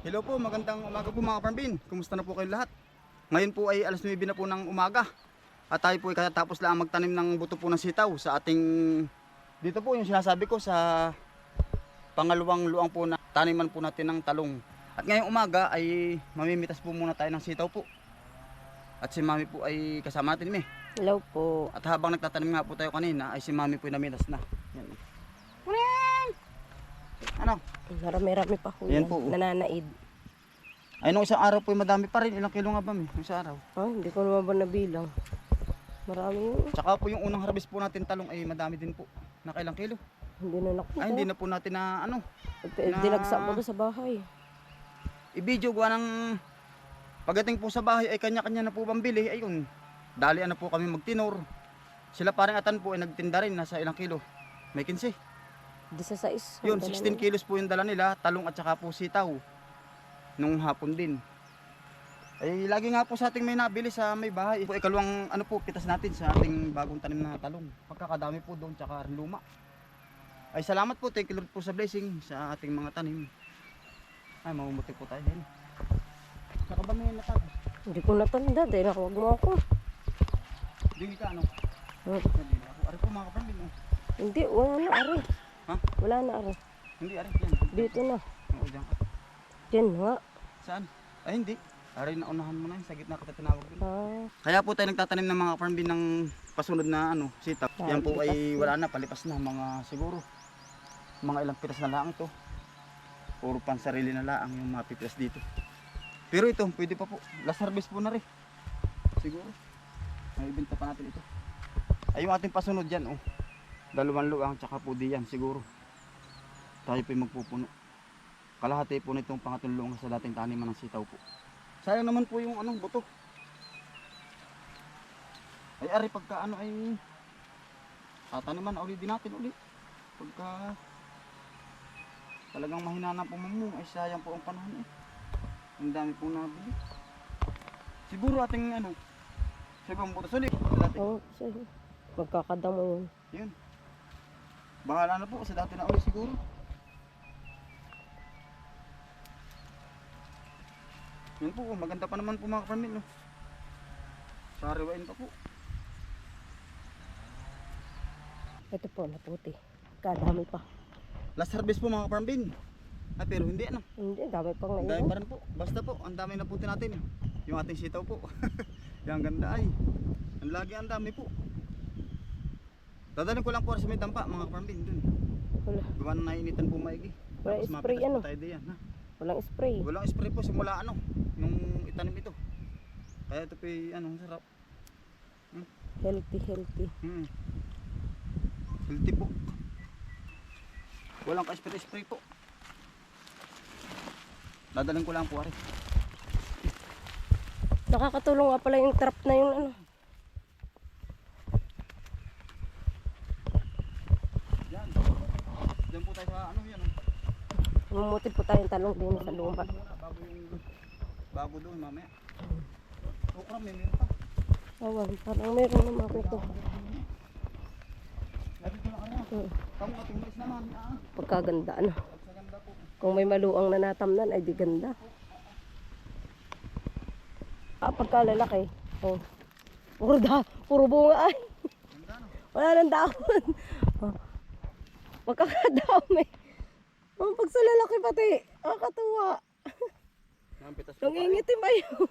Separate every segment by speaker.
Speaker 1: Hello po, magandang umaga po mga farmbin. Kumusta na po kayo lahat? Ngayon po ay alas 9 na po ng umaga. At tayo po ay katatapos lang magtanim ng buto po ng sitaw sa ating dito po yung sinasabi ko sa pangalawang luang po na taniman po natin ng talong. At ngayong umaga ay mamimitas po muna tayo ng sitaw po. At si mami po ay kasama natin eh.
Speaker 2: Hello po.
Speaker 1: At habang nagtatanim nga po tayo kanina ay si mami po ay namitas na. Yan. Ano?
Speaker 2: Marami-rami pa ho
Speaker 1: Ayan
Speaker 2: yan.
Speaker 1: po, oh.
Speaker 2: Nananaid.
Speaker 1: Ay nung isang araw po ay madami pa rin. Ilang kilo nga ba mi? Nung isang araw.
Speaker 2: Ah, hindi ko naman ba nabilang. Marami yun.
Speaker 1: Tsaka po yung unang harvest po natin talong ay madami din po. Nakailang kilo?
Speaker 2: Hindi na nakuha.
Speaker 1: Ay hindi na po natin na ano. na-
Speaker 2: Dinagsa mo doon sa bahay.
Speaker 1: I-video gawa ng pagdating po sa bahay ay kanya-kanya na po pambili. Ayun. Dali na po kami magtinor. Sila parang atan po ay nagtinda rin. Nasa ilang kilo? May 15.
Speaker 2: Di sa sais.
Speaker 1: Yun, 16 kilos po yung dala nila. Talong at saka po sitaw. Nung hapon din. Ay lagi nga po sa ating may nabili sa may bahay. Po ikalawang ano po pitas natin sa ating bagong tanim na talong. Pagkakadami po doon tsaka luma. Ay salamat po, thank you Lord po sa blessing sa ating mga tanim. Ay mamumuti po tayo din. Saka ba may natapos?
Speaker 2: Hindi ko natanda. Dahil nakawag mo ako.
Speaker 1: Hindi ka ano?
Speaker 2: Hmm.
Speaker 1: Hindi na ako. Ari po mga kapambin. Oh.
Speaker 2: Hindi, wala na ari.
Speaker 1: Ha?
Speaker 2: Wala na ari.
Speaker 1: Hindi, ari yan.
Speaker 2: Dito na.
Speaker 1: Oo, diyan ka.
Speaker 2: Diyan nga.
Speaker 1: Saan? Ay hindi. Ari na unahan mo na yun. Sa gitna kita tinawag din.
Speaker 2: Ah,
Speaker 1: Kaya po tayo nagtatanim ng mga farm bin ng pasunod na ano, sitaw.
Speaker 2: Ah,
Speaker 1: Yan po ay wala na, palipas na mga siguro. Mga ilang pitas na laang to. Puro pan sarili na laang yung mga pitas dito. Pero ito, pwede pa po. Last harvest po na rin. Siguro. May ibenta pa natin ito. Ay yung ating pasunod dyan, oh. Dalawang luang, tsaka po di yan, siguro. Tayo po magpupuno. Kalahati po nitong pangatulong sa dating taniman ng sitaw po. Sayang naman po yung anong buto. Ay ari pagka ano ay tataniman ulit din natin ulit. Pagka talagang mahina na po mamu ay sayang po ang panahon eh. Ang dami po nabili. Siguro ating ano sa ibang buto sulit. Dati.
Speaker 2: oo. sige. Magkakadamo yun.
Speaker 1: Yun. Bahala na po sa dati na ulit siguro. Yun po, oh, maganda pa naman po mga farmin. No? Sariwain pa po.
Speaker 2: Ito po, naputi. Kadami pa.
Speaker 1: Last harvest po mga farm bin. Ah, pero hindi ano.
Speaker 2: Hindi, dami pang
Speaker 1: Ang dami
Speaker 2: ngayon.
Speaker 1: pa rin po. Basta po, ang dami na puti natin. Yung ating sitaw po. Yung ganda ay. Ang lagi ang dami po. Dadalhin ko lang po sa may dampa mga farm bin dun.
Speaker 2: Wala.
Speaker 1: Gawa na nainitan po maigi.
Speaker 2: Wala
Speaker 1: Tapos
Speaker 2: spray, ano?
Speaker 1: tayo diyan. Ha?
Speaker 2: Walang spray.
Speaker 1: Walang spray po simula ano. Nung itanim ito. Kaya ito po ano, sarap.
Speaker 2: Healthy, healthy.
Speaker 1: Hmm. Healthy po. Walang ka-spray-spray po. Dadalhin ko lang po ari.
Speaker 2: Nakakatulong nga pala yung trap na yun ano.
Speaker 1: Yan. Diyan po tayo sa ano yan. oh.
Speaker 2: Mamutid po tayong talong din sa luma.
Speaker 1: Bago yung bago doon mamaya. Okra may meron pa.
Speaker 2: Awan, parang meron
Speaker 1: ano.
Speaker 2: Hmm.
Speaker 1: Naman. Ah.
Speaker 2: Pagkaganda ano. Kung may maluang na natamnan ay di ganda. Ah, pagkalalaki. Oh. Puro, da, puro bunga ay. Wala nang dahon. Oh. Pagkakadami. Oh, pag sa lalaki pati. Nakakatuwa.
Speaker 1: Ang pitas po.
Speaker 2: Nangingitim ba yun?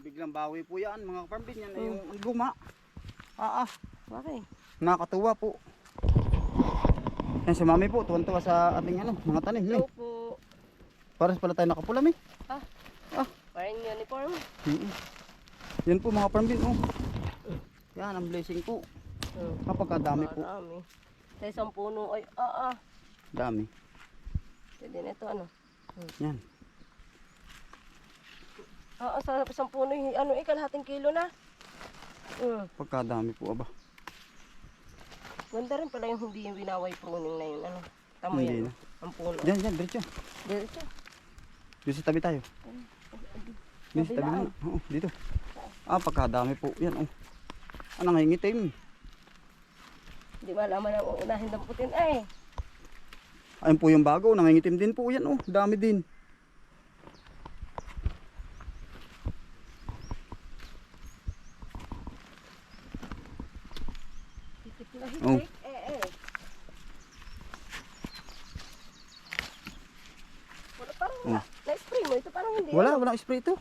Speaker 1: Biglang bawi po yan mga farm bin yan. ay Yung luma. Ah ah.
Speaker 2: Bakit?
Speaker 1: Nakakatuwa po. Yan si mami po, tuwan-tuwa sa ating ano, mga tanim.
Speaker 2: Hello
Speaker 1: Eh.
Speaker 2: po.
Speaker 1: Para pala tayo nakapula mi.
Speaker 2: Ah,
Speaker 1: Ah.
Speaker 2: parang uniform.
Speaker 1: Mm Yan po mga farm bin. Oh. Yan ang blessing po.
Speaker 2: Hmm.
Speaker 1: Kapag dami po.
Speaker 2: Marami. Sa isang puno ay, ah ah.
Speaker 1: Dami.
Speaker 2: Pwede na ito ano.
Speaker 1: Yan.
Speaker 2: Ah, ah, sa isang puno, y- ano eh, kalahating kilo na. Hmm.
Speaker 1: Pagkadami po aba.
Speaker 2: Ganda rin pala yung hindi yung binaway pruning na yun. Ano? Tamo
Speaker 1: Hindi
Speaker 2: yan.
Speaker 1: na.
Speaker 2: Ang puno.
Speaker 1: Diyan, diyan, diretso.
Speaker 2: Dito.
Speaker 1: Dito sa tabi tayo. Dito sa tabi mo. Oo, dito. Ah, pagkadami po. Yan, oh. Ah, nangingitim.
Speaker 2: Hindi malaman ang uunahin ng putin. Ay,
Speaker 1: Ayun po yung bago, nangingitim din po yan oh. Dami din. Oh.
Speaker 2: eh. Wala parang
Speaker 1: Oh.
Speaker 2: na, na-spray mo. Ito parang hindi.
Speaker 1: Wala, walang spray ito.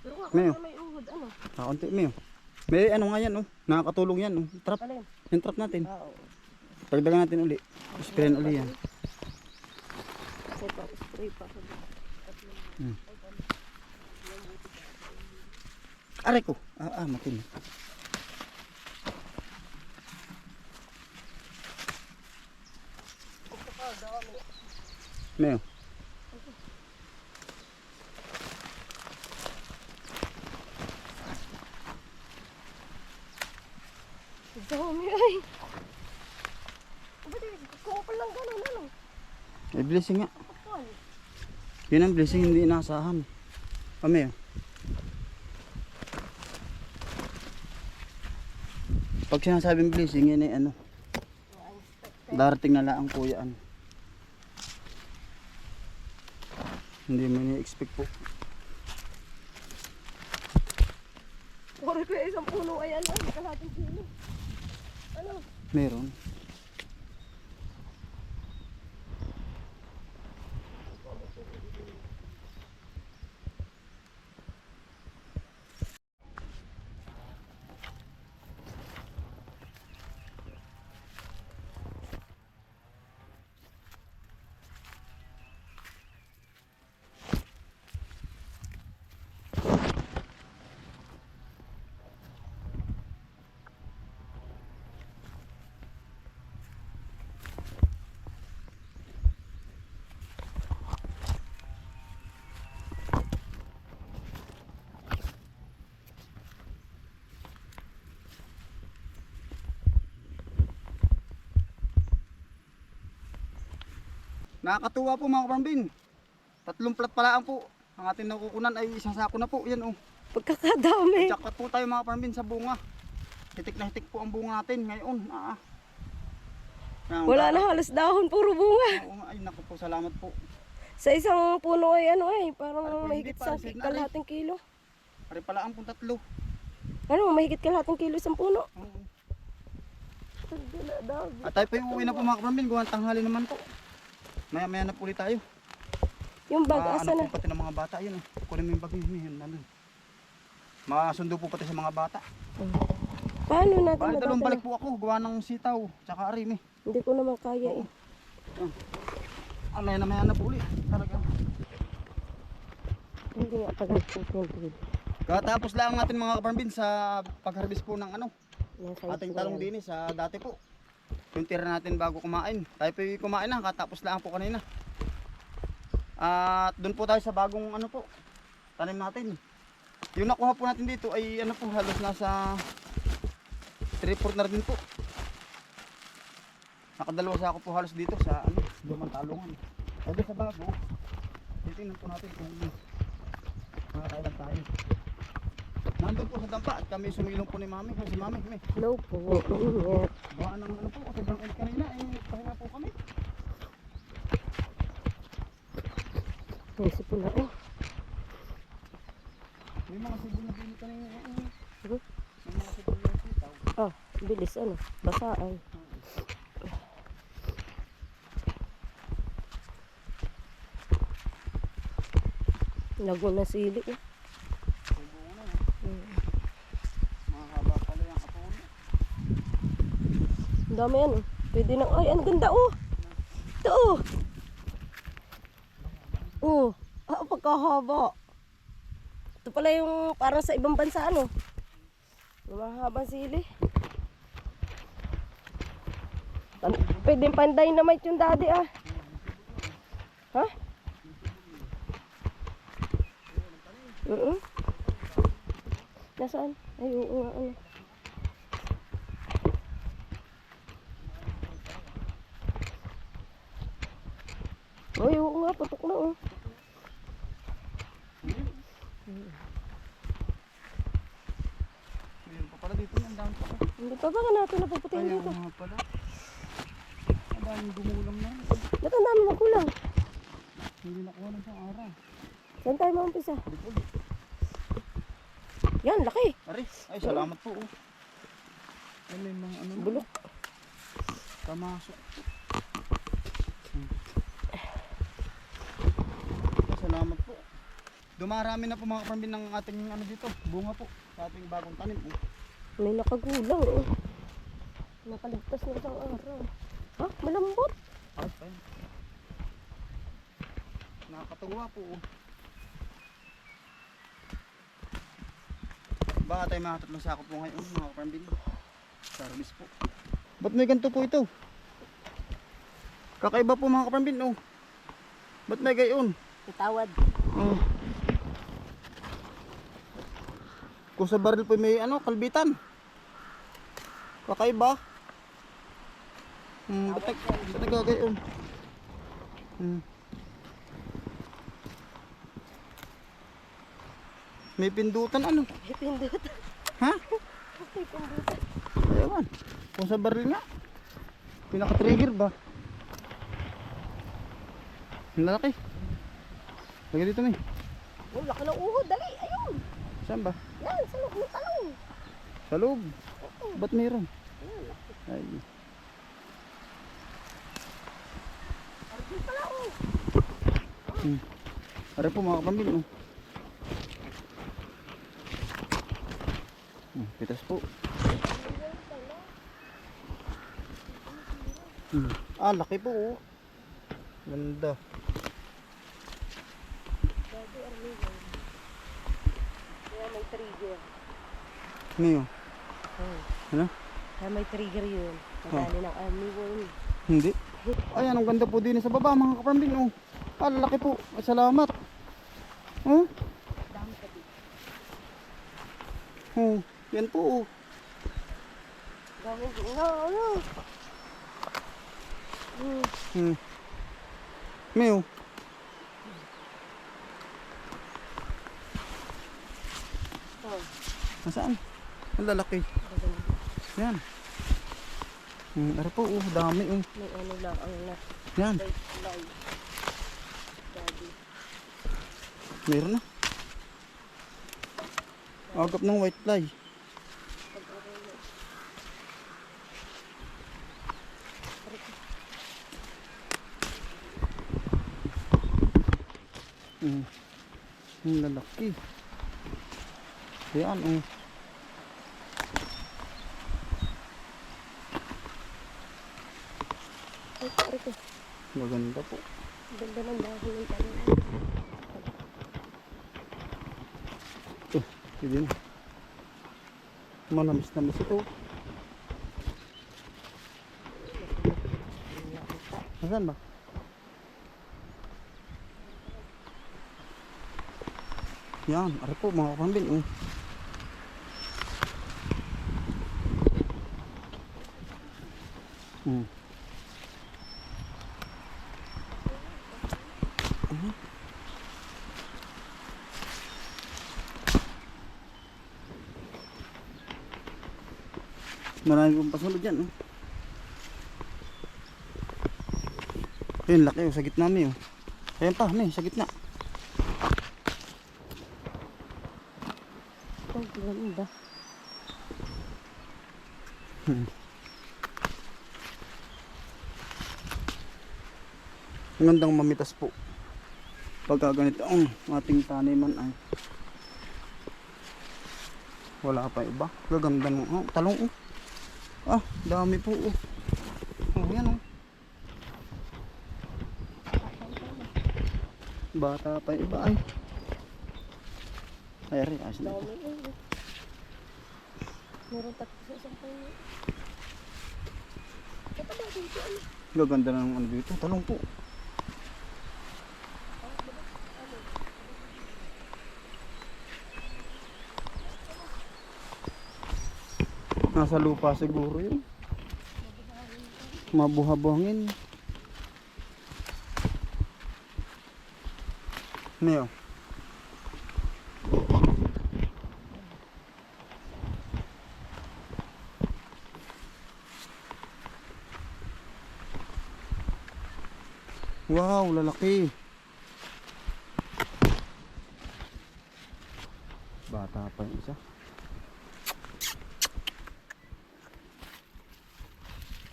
Speaker 2: Pero ako may uhod. Ano?
Speaker 1: Kakunti mo May ano nga yan oh. Nakakatulong yan oh. Trap.
Speaker 2: Alin?
Speaker 1: Yung trap natin.
Speaker 2: Ah, oo.
Speaker 1: Pagdagan natin uli. Sprayan uli yan.
Speaker 2: Kasi pa, spray pa.
Speaker 1: Aray ko. Ah, ah, matin. Mayo.
Speaker 2: Dami ay. Ba't kukupal lang gano'n ano?
Speaker 1: May blessing nga. Yun ang blessing hindi inaasahan. Ah, Mayo. Pag sinasabing blessing, yan ay ano. Darating na lang po yan. Hindi mo ni-expect po.
Speaker 2: Puro ko isang puno ay ano. Ano?
Speaker 1: Meron. Nakakatuwa po mga kapambin. Tatlong plat pala ang po. Ang ating nakukunan ay isang sako na po. Yan oh.
Speaker 2: Pagkakadami.
Speaker 1: Jackpot po tayo mga kapambin sa bunga. Hitik na hitik po ang bunga natin ngayon. Ah. Yan,
Speaker 2: Wala na halos dahon, puro bunga.
Speaker 1: Oo ay naku po, salamat po.
Speaker 2: Sa isang puno ay ano ay,
Speaker 1: Ay,
Speaker 2: parang
Speaker 1: po,
Speaker 2: mahigit
Speaker 1: hindi
Speaker 2: sa kalahating kilo.
Speaker 1: Pare pala ang pong tatlo.
Speaker 2: Ano, mahigit kalahating kilo isang puno.
Speaker 1: Oo.
Speaker 2: Wala daw.
Speaker 1: At tayo pa uuwi na po mga kapambin. Gawa tanghali naman po. Maya maya na po ulit tayo.
Speaker 2: Yung bag,
Speaker 1: Ah,
Speaker 2: asa
Speaker 1: ano
Speaker 2: na?
Speaker 1: pati ng mga bata. Yun oh. Kunin mo yung bag niyo. Yun, nandun. Masundo po pati sa mga bata.
Speaker 2: Paano natin
Speaker 1: dalawang
Speaker 2: madadala?
Speaker 1: balik po ako. Gawa ng sitaw. Tsaka arim eh.
Speaker 2: Hindi ko naman kaya eh.
Speaker 1: Ah, maya na maya na po ulit. Talaga.
Speaker 2: Hindi nga tagal po ito.
Speaker 1: Katapos lang natin mga kapambin sa pag-harvest po ng ano. Ating talong
Speaker 2: yan.
Speaker 1: din eh, sa dati po. Yung tira natin bago kumain. Tayo yung kumain na, katapos lang po kanina. At doon po tayo sa bagong ano po, tanim natin. Yung nakuha po natin dito ay ano po, halos nasa 3-4 na rin po. Nakadalawa sa ako po halos dito sa ano, lumang talungan. Doon sa bago, titingnan po natin kung makakailan tayo. Nandun po sa dampa at kami sumilong po ni mami. Si mami, kami.
Speaker 2: Hello po.
Speaker 1: Gawa ng ano po, kasi bang end kanina, eh, pahinga po kami.
Speaker 2: Naisip po na eh.
Speaker 1: May mga sibo na pinit kanina. eh.
Speaker 2: Ano?
Speaker 1: May mga sibo na sitaw.
Speaker 2: Ah, bilis ano. Basaan. Lago na sili eh.
Speaker 1: Sibo na eh. Mahaba pala yung kapuno.
Speaker 2: Ang dami yan eh. Pwede na. Ay, ang ganda oh. Ito oh. Oh. Ah, pagkahaba. Ito pala yung parang sa ibang bansa ano. Yung mahabang sili. Pwede panday na may yung daddy ah. Ha? Oo. Nasaan? Ay, oo nga. Ano. Ay, oo nga, patok na oh.
Speaker 1: Meron pa pala dito, ang dami pa.
Speaker 2: Hindi Hindi pa ba nga natin napaputihin
Speaker 1: Kaya
Speaker 2: dito?
Speaker 1: nga pala. Ang daming gumulang na.
Speaker 2: Ba't ang dami magulang?
Speaker 1: Hindi nakuha ng isang araw.
Speaker 2: Saan tayo maumpisa? Yan, laki.
Speaker 1: Ari, ay salamat po. Oh. Ay, may mga ano na.
Speaker 2: Bulok.
Speaker 1: Kamasok. Hmm. Ay, salamat po. Dumarami na po mga kapambin ng ating ano dito, bunga po sa ating bagong tanim. Oh.
Speaker 2: May nakagulang eh. Nakaligtas na isang araw. Ha? Malambot.
Speaker 1: Ay, ay. Nakakatuwa po. oh. Baka tayo mga tatlong sakop po ngayon mga kapambin. Service po. Ba't may ganito po ito? Kakaiba po mga kapambin oh. Ba't may gayon?
Speaker 2: Itawad.
Speaker 1: Oh. Kung sa baril po may ano, kalbitan. Kakaiba. Hmm, ba't, nag, ba't nagkagayon? Hmm. May pindutan ano?
Speaker 2: May pindot.
Speaker 1: Ha?
Speaker 2: May pindot.
Speaker 1: Ewan. Kung sa baril nga. Pinaka-trigger ba? Ang lalaki. Lagay dito may.
Speaker 2: Oh, laki ng uhod. Dali. Ayun.
Speaker 1: Saan ba?
Speaker 2: Yan, sa loob ng talong.
Speaker 1: Sa loob. Ba't mayroon?
Speaker 2: Yan.
Speaker 1: Ay.
Speaker 2: Arjun pala oh.
Speaker 1: Hmm. Are po mga kapambin. Oh. Hmm, pitas po. Hmm. Ah, laki po oh. Ganda.
Speaker 2: Dati armiwan. Kaya may trigger.
Speaker 1: Ano yun?
Speaker 2: Oh.
Speaker 1: Ano?
Speaker 2: Kaya may trigger yun. Madali ng armiwan.
Speaker 1: Hindi. Ay, anong ganda po din sa baba mga kapambin. Oh. Ah, laki po. Ay, salamat. Oh.
Speaker 2: Dami ka dito.
Speaker 1: Oh. Yan po oh.
Speaker 2: Dami dito. Ano, ano? Hmm.
Speaker 1: Hmm. Mayo. Nasaan? Ang lalaki. Yan. Hmm, ano po, oh, dami oh.
Speaker 2: May ano lang ang na
Speaker 1: Yan, meron na. Agap ng white fly. Hmm. Ang lalaki. Yan,
Speaker 2: ko.
Speaker 1: Maganda po.
Speaker 2: Ganda ng dahon ng talong.
Speaker 1: Ito, hindi na. Manamis-namis ito. Nasaan ba? Yan, ari po mga kapambin. Oh. Hmm. Mhm. Marami pong pasunod yan. Oh. Ayun, laki oh, sa gitna mi oh. Ayan pa, may, sa gitna.
Speaker 2: Ang ganda.
Speaker 1: Ang gandang mamitas po. Pagka ganito ang ating taniman ay wala pa iba. Gaganda ng oh, talong oh. Ah, dami po oh. Oh, yan oh. Bata pa iba ay. Ay, ari, ayos na ito.
Speaker 2: Dami. Meron tatlo sa isang puno. Ito ba dito?
Speaker 1: Gaganda na ng ano dito, talong po. Nasa lupa siguro yun. Mabuhabongin. Ano? Wow, lalaki.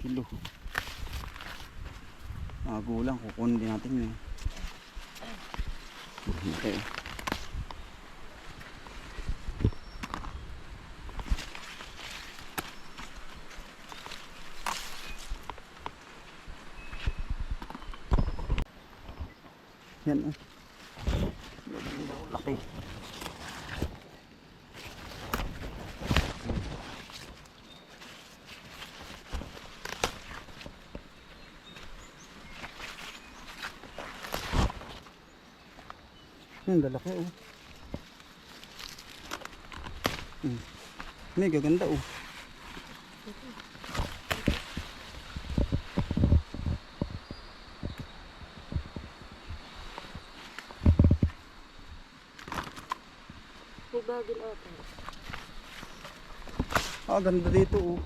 Speaker 1: Kilo. Magulang, kukunin din natin yun. Okay. Yan oh. Laki. Yan, lalaki oh. Hmm. May gaganda oh.
Speaker 2: May na ata.
Speaker 1: Ah, ganda dito oh.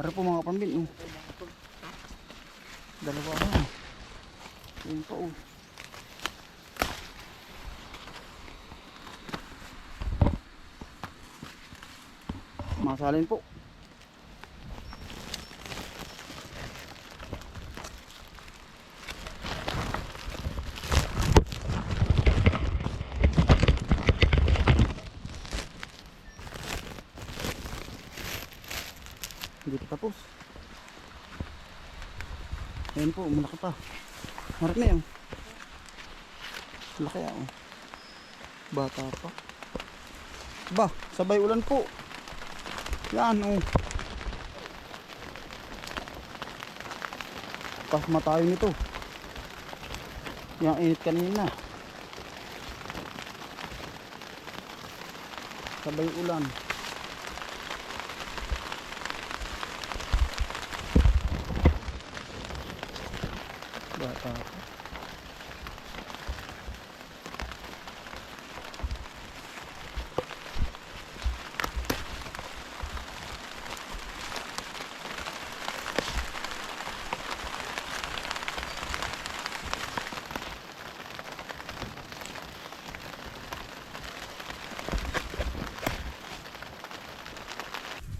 Speaker 1: Para po mga pambin oh. Dalawa ba? Yan pa oh. Masalin po. Hindi pa tapos. Ayan po, malaki pa. Marami yan. Laki oh. Bata pa. Ba, sabay ulan po. Yan oh. Pasma tayo nito. Yung init kanina. Sabay ulan. Bata pa.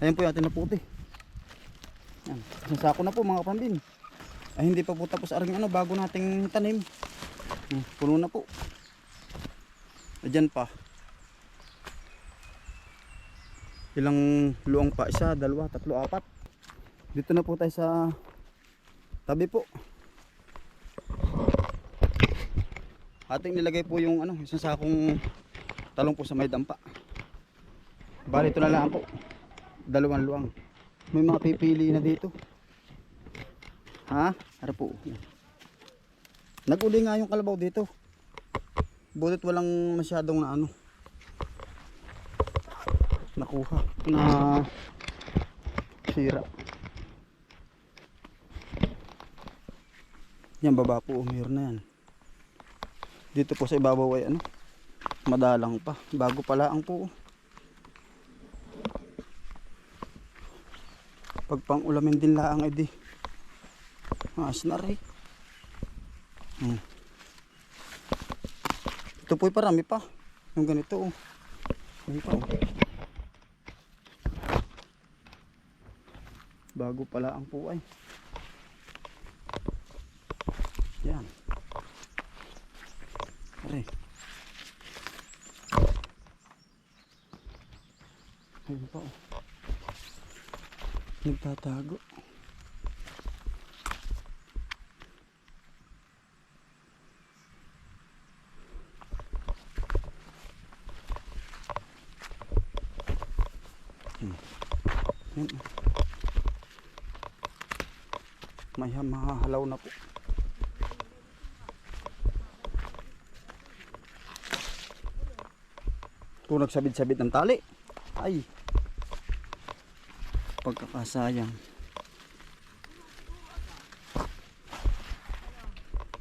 Speaker 1: Ayan po yung ating naputi. Yan. Isang na po mga pambin. Ay hindi pa po tapos aring ano bago nating tanim. Hmm, puno na po. Ayan pa. Ilang luang pa? Isa, dalawa, tatlo, apat. Dito na po tayo sa tabi po. Ating nilagay po yung ano, isang sakong talong po sa may dampa. Bali ito na lang po. Dalawang luang. May mga pipili na dito. Ha? Ano po? Naguli nga yung kalabaw dito. Bulit walang masyadong na ano. Nakuha. Na sira. Yan baba po. Meron na yan. Dito po sa ibabaw ay ano. Madalang pa. Bago pala ang po. Pag pang ulamin din laang edi. Maas na rin. Hmm. Ito po'y parami pa. Yung ganito oh. Yan pa oh. Bago pala ang puay. Yan. Aray. Ayun pa oh. Nagtatago. Hmm. Yan. oh. May ha- mahahalaw na po. Kung nagsabit-sabit ng tali. Ay. Pagkakasayang.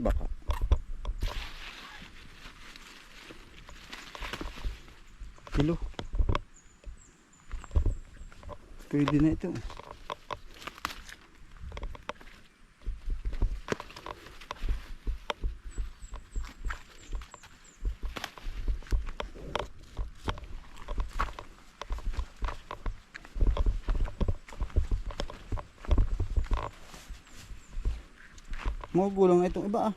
Speaker 1: Baka. Kilo. Pwede na ito. Na itong iba ah.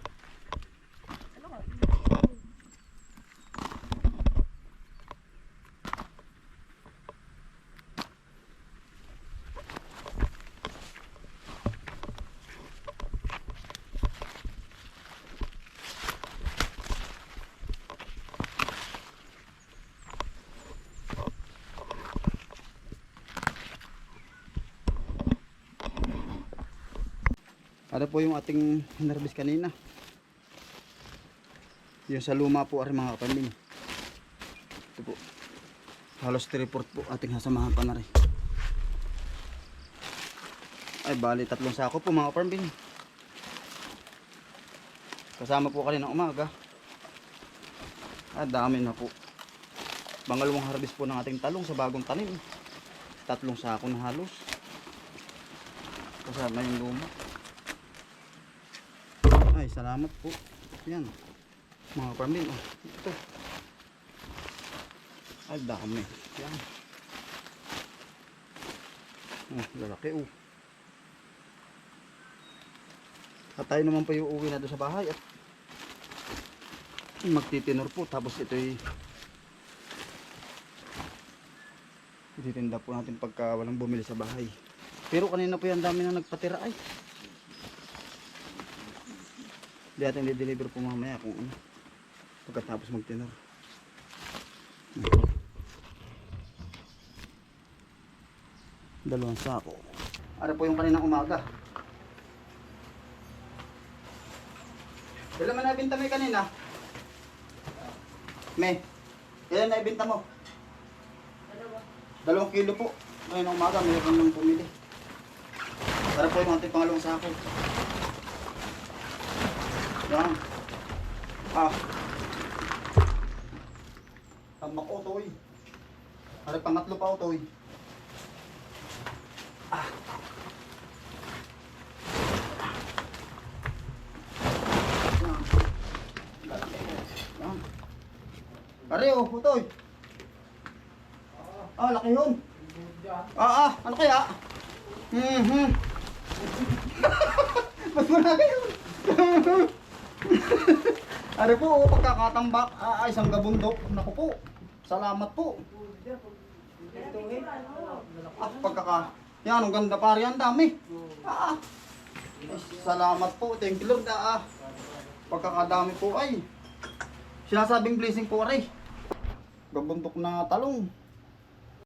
Speaker 1: Ano po yung ating nervous kanina? Yung sa luma po ari mga kapambin. Ito po. Halos 3 report po ating hasamahan pa na rin. Ay bali tatlong sako po mga kapambin. Kasama po kanina umaga. Ah, dami na po. Bangalawang harvest po ng ating talong sa bagong tanim. Tatlong sako na halos. Kasama yung luma. Ay, salamat po. Yan. Mga pamilya. Oh, ito. Ay, dami. Yan. Oh, lalaki oh. At tayo naman pa yung uwi na doon sa bahay at magtitinor po tapos ito'y ititinda po natin pagka walang bumili sa bahay. Pero kanina po yan dami na nagpatira ay. Hindi natin i-deliver po mamaya kung ano. Pagkatapos magtinor. Dalawang sako. Ano po yung kaninang umaga? Kailan man nabinta yung kanina? May. Kailan naibinta mo? Dalawang kilo po. Ngayon umaga, mayroon nang pumili. Para po yung ating pangalawang sako. Yan. Ah. Tama ko, Toy. Para pangatlo pa, Toy. Ah. Yan. Lalaki. Yan. Pare, oh, Toy. Ah, laki yun. Ah, ah, ano kaya? Mhm. Mas malaki yun. Ano po, oh, pagkakatambak, ah, isang gabundok. Naku po, salamat po. Ah, pagkaka, yan, ang ganda pare, ang dami. Ah, ay, salamat po, thank you Lord, ah. Pagkakadami po ay, sinasabing blessing po, aray. Gabundok na talong.